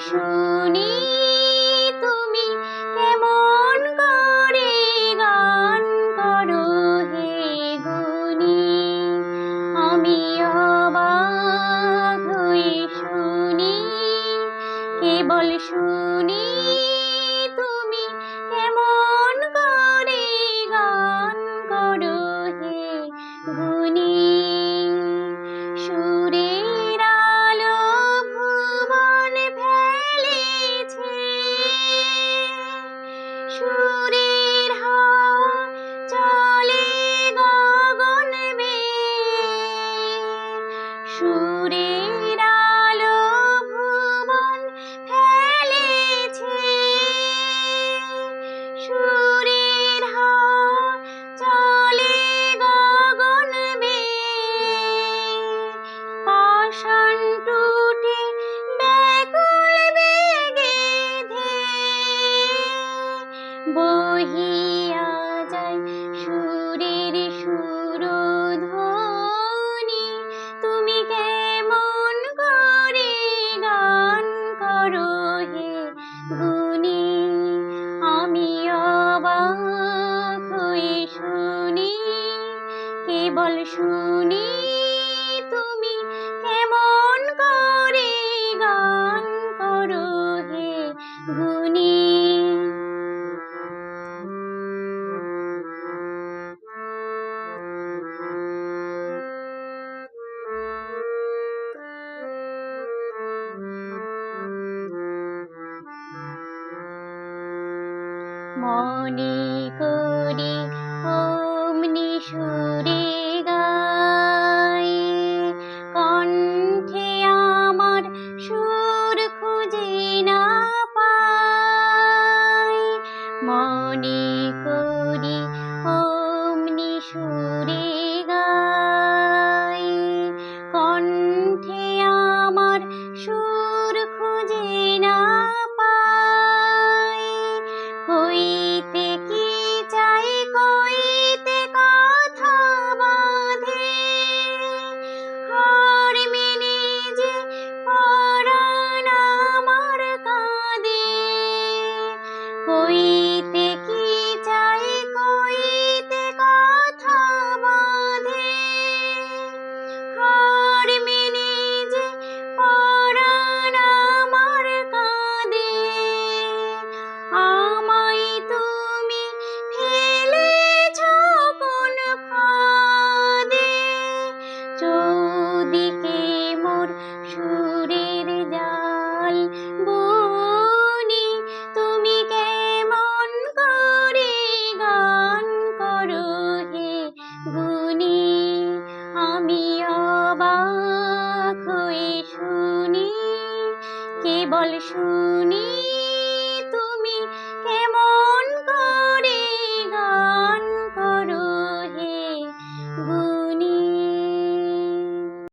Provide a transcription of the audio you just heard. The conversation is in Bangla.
শুনি তুমি কেমন করে গান করো হে গুনি আমি অবাক হয়ে শুনি কেবল শুনি সুরের হাওয়া চলে গগন বে সুরের বহিয়া যায় সুরের সুরধ্বনি, তুমি কেমন করে গান করো হে গুনি আমি অবাক হয়ে শুনি, কেবল শুনি মনে করি অমনি সুরে গাই। কণ্ঠে আমার সুর খুঁজে না পাই। মনে করি কেবল শুনি